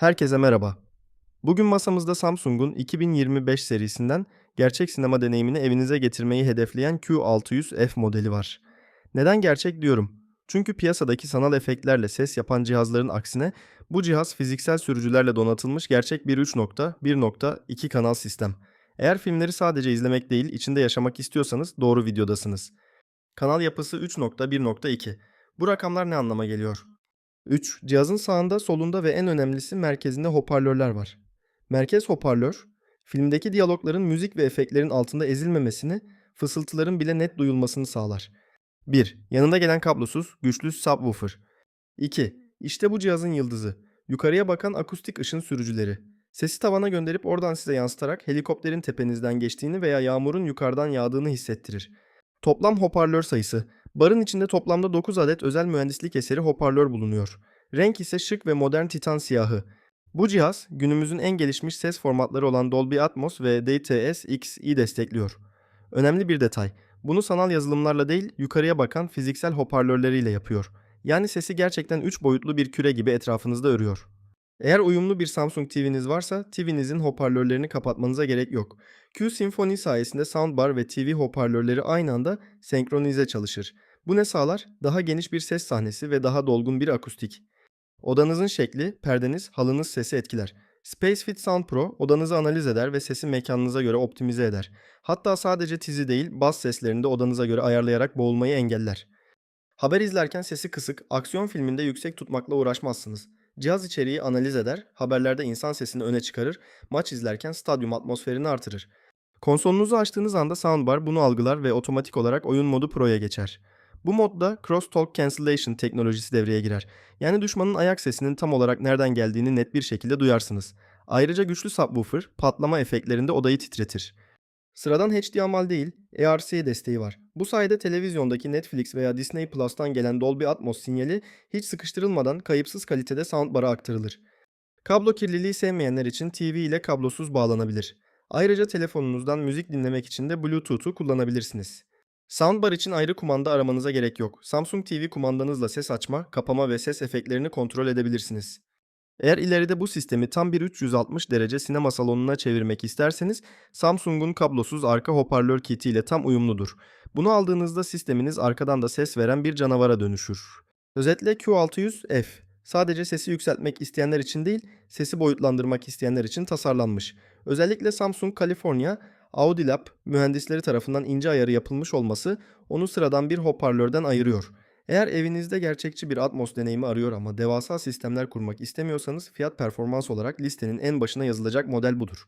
Herkese merhaba. Bugün masamızda Samsung'un 2025 serisinden gerçek sinema deneyimini evinize getirmeyi hedefleyen Q600F modeli var. Neden gerçek diyorum? Çünkü piyasadaki sanal efektlerle ses yapan cihazların aksine bu cihaz fiziksel sürücülerle donatılmış gerçek bir 3.1.2 kanal sistem. Eğer filmleri sadece izlemek değil, içinde yaşamak istiyorsanız doğru videodasınız. Kanal yapısı 3.1.2. Bu rakamlar ne anlama geliyor? 3. Cihazın sağında, solunda ve en önemlisi merkezinde hoparlörler var. Merkez hoparlör, filmdeki diyalogların müzik ve efektlerin altında ezilmemesini, fısıltıların bile net duyulmasını sağlar. 1. Yanında gelen kablosuz, güçlü subwoofer. 2. İşte bu cihazın yıldızı. Yukarıya bakan akustik ışın sürücüleri. Sesi tavana gönderip oradan size yansıtarak helikopterin tepenizden geçtiğini veya yağmurun yukarıdan yağdığını hissettirir. Toplam hoparlör sayısı. Barın içinde toplamda 9 adet özel mühendislik eseri hoparlör bulunuyor. Renk ise şık ve modern titan siyahı. Bu cihaz günümüzün en gelişmiş ses formatları olan Dolby Atmos ve DTS-X'i destekliyor. Önemli bir detay. Bunu sanal yazılımlarla değil, yukarıya bakan fiziksel hoparlörleriyle yapıyor. Yani sesi gerçekten 3 boyutlu bir küre gibi etrafınızda örüyor. Eğer uyumlu bir Samsung TV'niz varsa TV'nizin hoparlörlerini kapatmanıza gerek yok. Q Symphony sayesinde soundbar ve TV hoparlörleri aynı anda senkronize çalışır. Bu ne sağlar? Daha geniş bir ses sahnesi ve daha dolgun bir akustik. Odanızın şekli, perdeniz, halınız sesi etkiler. SpaceFit Sound Pro odanızı analiz eder ve sesi mekanınıza göre optimize eder. Hatta sadece tizi değil, bas seslerini de odanıza göre ayarlayarak boğulmayı engeller. Haber izlerken sesi kısık, aksiyon filminde yüksek tutmakla uğraşmazsınız. Cihaz içeriği analiz eder, haberlerde insan sesini öne çıkarır, maç izlerken stadyum atmosferini artırır. Konsolunuzu açtığınız anda soundbar bunu algılar ve otomatik olarak oyun modu Pro'ya geçer. Bu modda Crosstalk Cancellation teknolojisi devreye girer. Yani düşmanın ayak sesinin tam olarak nereden geldiğini net bir şekilde duyarsınız. Ayrıca güçlü subwoofer patlama efektlerinde odayı titretir. Sıradan HDMI değil, ERC desteği var. Bu sayede televizyondaki Netflix veya Disney Plus'tan gelen Dolby Atmos sinyali hiç sıkıştırılmadan kayıpsız kalitede soundbar'a aktarılır. Kablo kirliliği sevmeyenler için TV ile kablosuz bağlanabilir. Ayrıca telefonunuzdan müzik dinlemek için de Bluetooth'u kullanabilirsiniz. Soundbar için ayrı kumanda aramanıza gerek yok. Samsung TV kumandanızla ses açma, kapama ve ses efektlerini kontrol edebilirsiniz. Eğer ileride bu sistemi tam bir 360 derece sinema salonuna çevirmek isterseniz Samsung'un kablosuz arka hoparlör kiti ile tam uyumludur. Bunu aldığınızda sisteminiz arkadan da ses veren bir canavara dönüşür. Özetle Q600F sadece sesi yükseltmek isteyenler için değil, sesi boyutlandırmak isteyenler için tasarlanmış. Özellikle Samsung California Audi Lab mühendisleri tarafından ince ayarı yapılmış olması onu sıradan bir hoparlörden ayırıyor. Eğer evinizde gerçekçi bir Atmos deneyimi arıyor ama devasa sistemler kurmak istemiyorsanız fiyat performans olarak listenin en başına yazılacak model budur.